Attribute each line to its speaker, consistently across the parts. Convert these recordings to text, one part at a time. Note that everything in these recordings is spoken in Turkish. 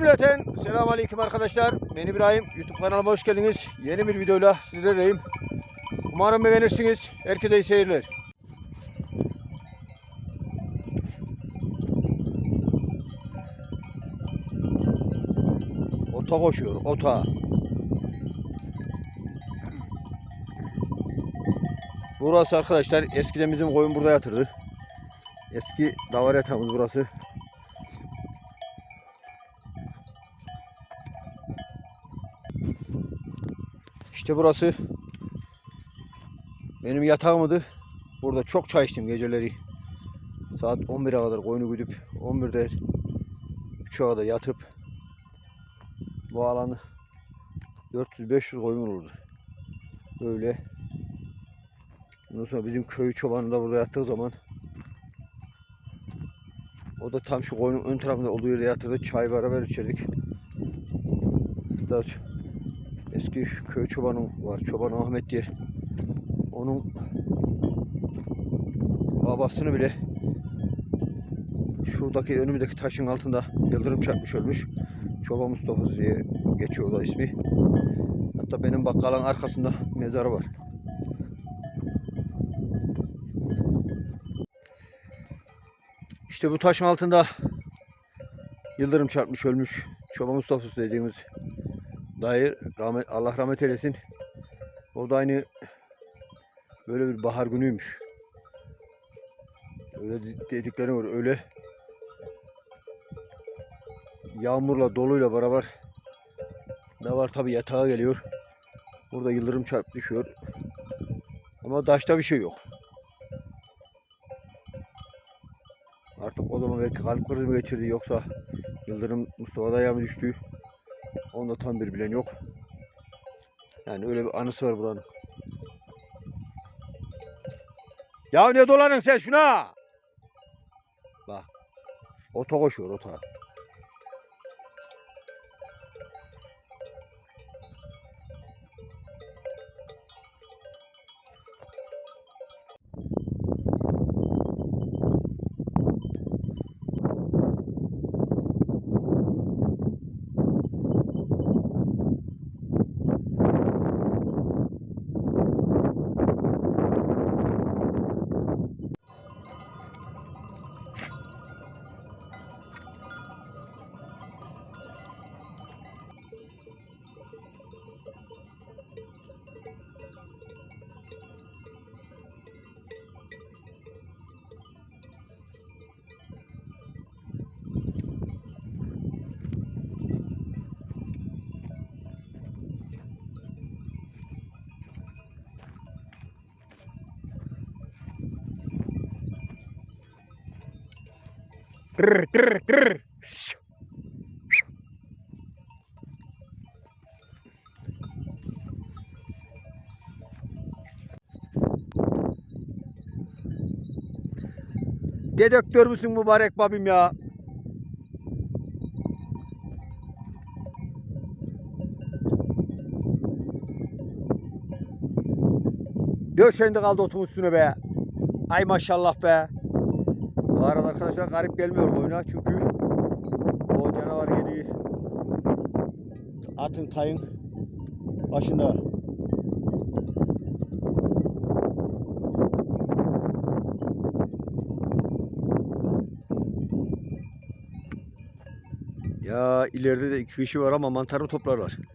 Speaker 1: Cümleten selamun aleyküm arkadaşlar. Ben İbrahim. YouTube kanalıma hoş geldiniz. Yeni bir videoyla sizlerleyim. Umarım beğenirsiniz. Herkese iyi seyirler. Ota koşuyor, ota. Burası arkadaşlar eskiden bizim koyun burada yatırdı. Eski davar yatağımız burası. İşte burası benim yatağımdı. Burada çok çay içtim geceleri. Saat 11'e kadar koyunu güdüp 11'de 3'e kadar yatıp bu alanı 400-500 koyun olurdu. Böyle. Ondan sonra bizim köy çobanı da burada yattığı zaman o da tam şu koyunun ön tarafında olduğu yerde yatırdı. Çay beraber içerdik. Da eski köy çobanı var. Çoban Ahmet diye. Onun babasını bile şuradaki önümüzdeki taşın altında yıldırım çarpmış ölmüş. Çoban Mustafa diye geçiyor da ismi. Hatta benim bakkalın arkasında mezarı var. İşte bu taşın altında yıldırım çarpmış ölmüş. Çoban Mustafa dediğimiz dayı rahmet, Allah rahmet eylesin. O da aynı böyle bir bahar günüymüş. Öyle de- dedikleri var. Öyle yağmurla doluyla beraber ne var tabi yatağa geliyor. Burada yıldırım çarp düşüyor. Ama taşta bir şey yok. Artık o zaman belki kalp krizi mi geçirdi yoksa Yıldırım Mustafa Dayı'ya mı düştü? Onda tam bir bilen yok. Yani öyle bir anısı var buranın. Ya ne dolanın sen şuna? Bak. Ota koşuyor ota. Kırr. Şşş. Dedektör müsün mübarek babim ya? Döşendi kaldı otun üstüne be. Ay maşallah be. Bu arada arkadaşlar garip gelmiyor oyuna çünkü o canavar yediği atın tayın başında. Ya ileride de iki kişi var ama mantarı toplarlar.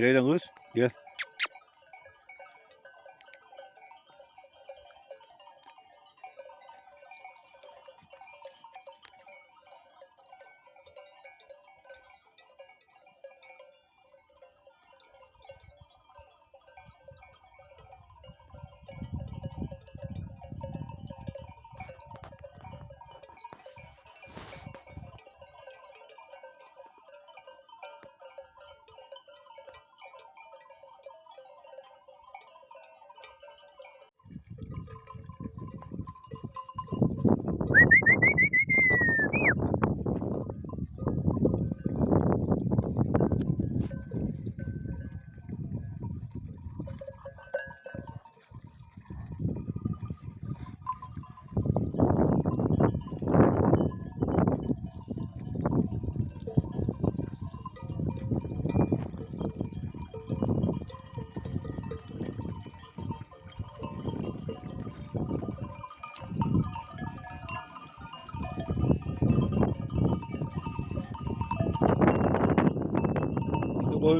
Speaker 1: Nereye lan kız? Gel.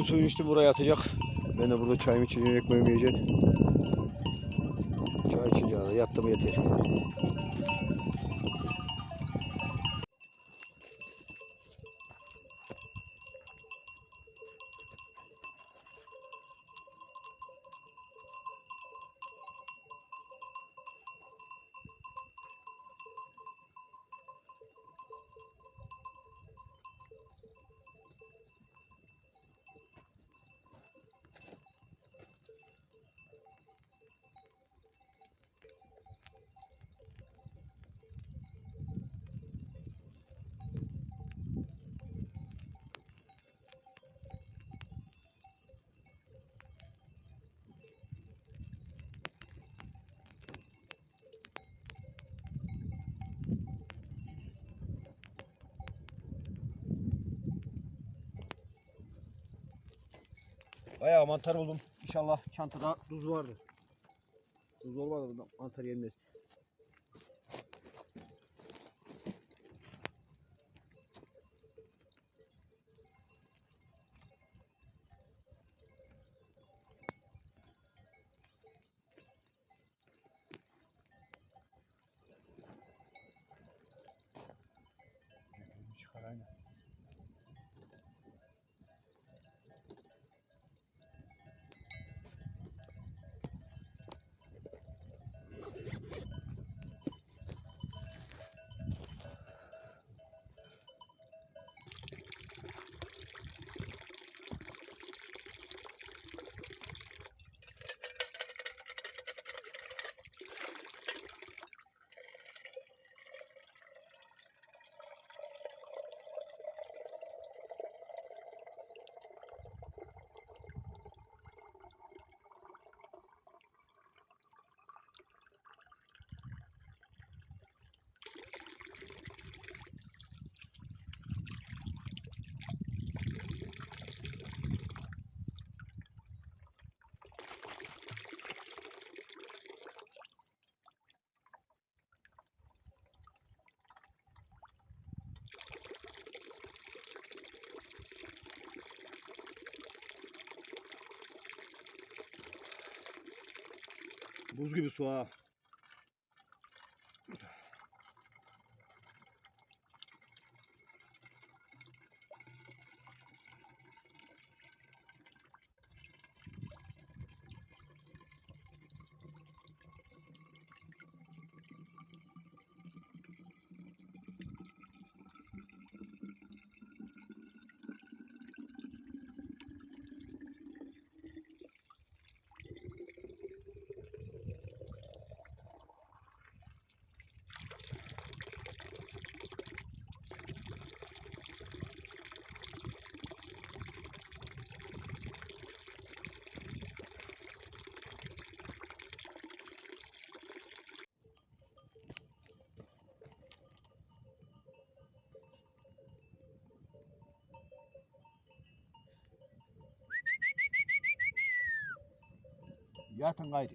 Speaker 1: Koyun suyunu içti buraya atacak. Ben de burada çayımı içeceğim, ekmeğimi yiyeceğim. Çay de yattım yeter. Bayağı mantar buldum. İnşallah çantada tuz vardır. Tuz olmadı da mantar yenmez. Buz gibi su ha. Yatın gayri.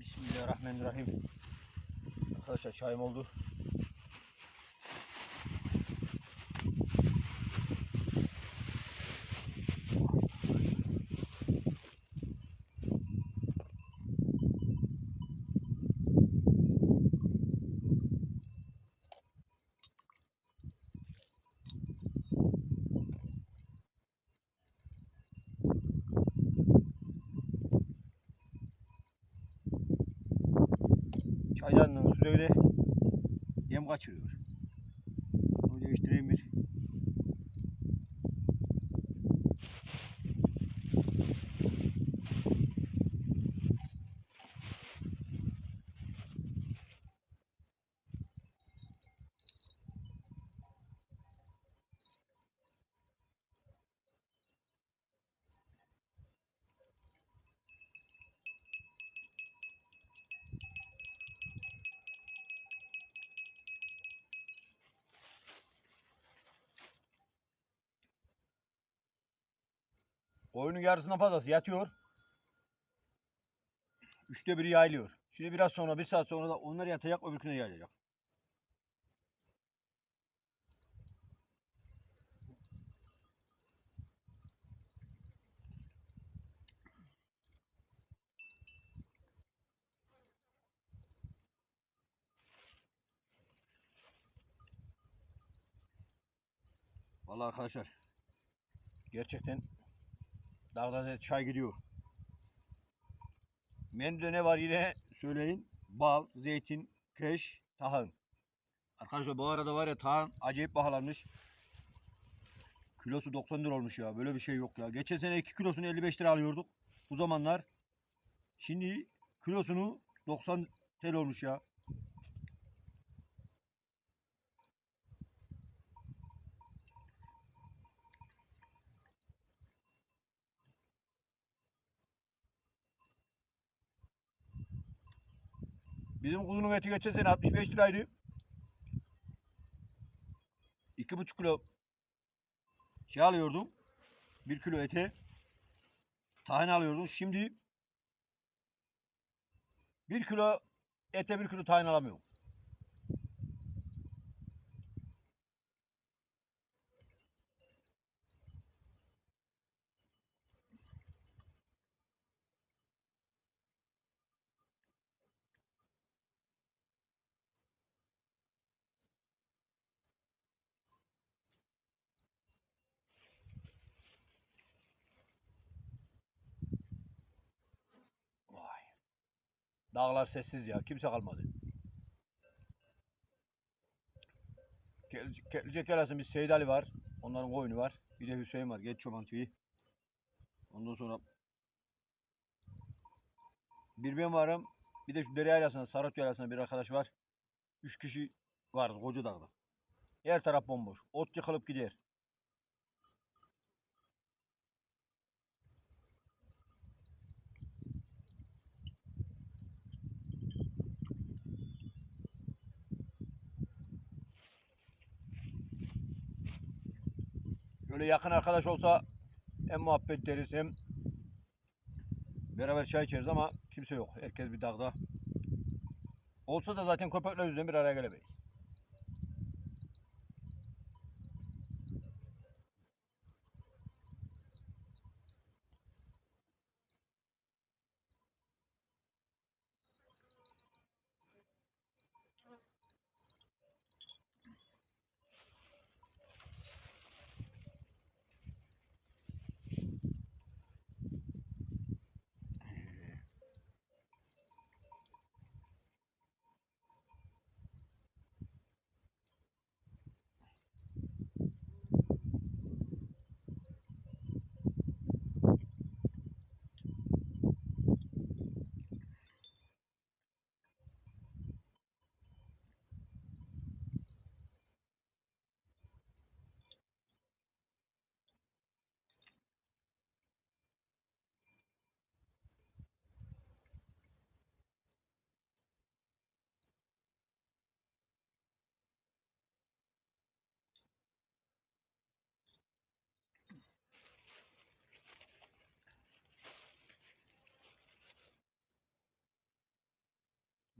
Speaker 1: Bismillahirrahmanirrahim. Arkadaşlar çayım oldu. вкачуєш. Koyunun yarısından fazlası yatıyor. Üçte biri yayılıyor. Şimdi biraz sonra bir saat sonra da onlar yatacak öbürküne yayılacak. Vallahi arkadaşlar gerçekten dağda çay gidiyor. Menüde ne var yine söyleyin. Bal, zeytin, keş, tahın. Arkadaşlar bu arada var ya tahın acayip pahalanmış. Kilosu 90 lira olmuş ya. Böyle bir şey yok ya. Geçen sene 2 kilosunu 55 lira alıyorduk. Bu zamanlar. Şimdi kilosunu 90 TL olmuş ya. Bizim kuzunun eti geçen sene 65 liraydı. 2,5 kilo şey alıyordum. 1 kilo ete. Tahin alıyordum. Şimdi 1 kilo ete 1 kilo tahin alamıyorum. Dağlar sessiz ya. Kimse kalmadı. Ketlicek Yalas'ın bir Seyit Ali var. Onların koyunu var. Bir de Hüseyin var. Geç Çoban TV. Ondan sonra bir ben varım. Bir de şu Dere Yaylası'nda, Sarıt Yaylası'nda bir arkadaş var. Üç kişi varız Koca Dağ'da. Her taraf bomboş. Ot yıkılıp gider. Böyle yakın arkadaş olsa hem muhabbet ederiz hem beraber çay içeriz ama kimse yok. Herkes bir dağda. Olsa da zaten köpekler yüzünden bir araya gelemeyiz.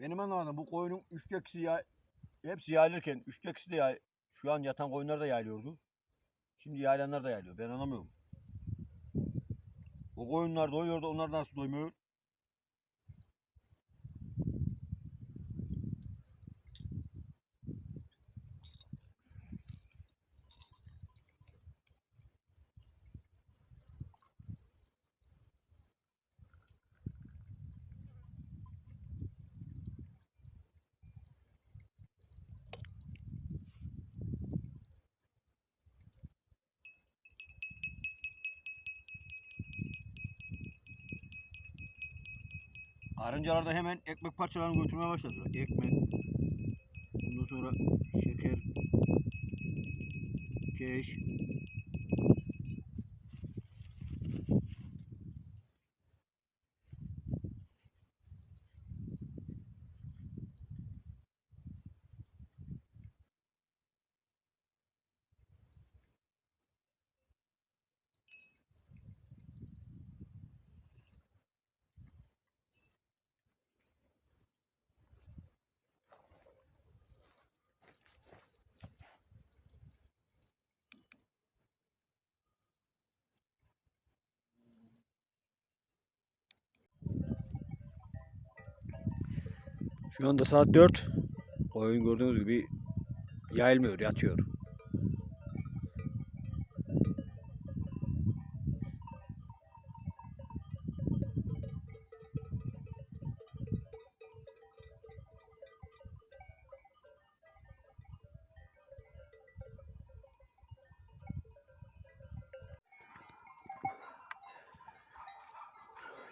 Speaker 2: Benim anladığım bu koyunun üçte ikisi ya, hepsi yayılırken üçte ikisi de yay, şu an yatan koyunlar da yayılıyordu. Şimdi yayılanlar da yayılıyor. Ben anlamıyorum. O koyunlar doyuyor da onlar nasıl doymuyor? Arıncalar da hemen ekmek parçalarını götürmeye başladılar. Ekmek, ondan sonra şeker, keş.
Speaker 1: Şu anda saat 4. Koyun gördüğünüz gibi yayılmıyor, yatıyor.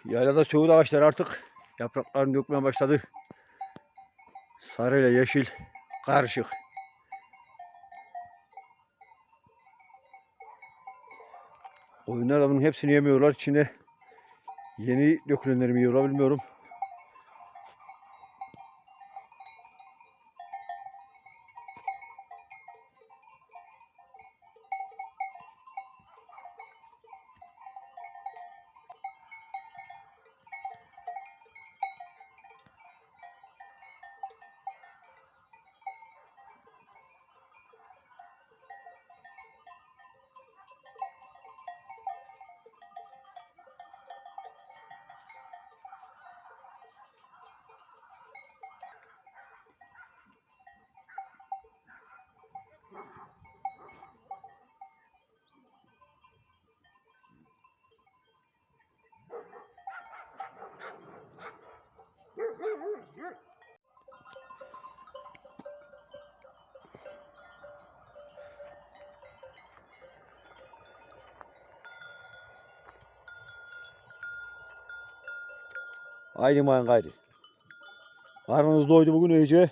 Speaker 1: Yaylada söğüt ağaçlar artık yapraklarını dökmeye başladı. Sarı ile yeşil karışık. Oyunlar da bunun hepsini yemiyorlar. İçine yeni dökülenleri mi yiyorlar bilmiyorum. Haydi mayın gayri. Karnınız doydu bugün iyice.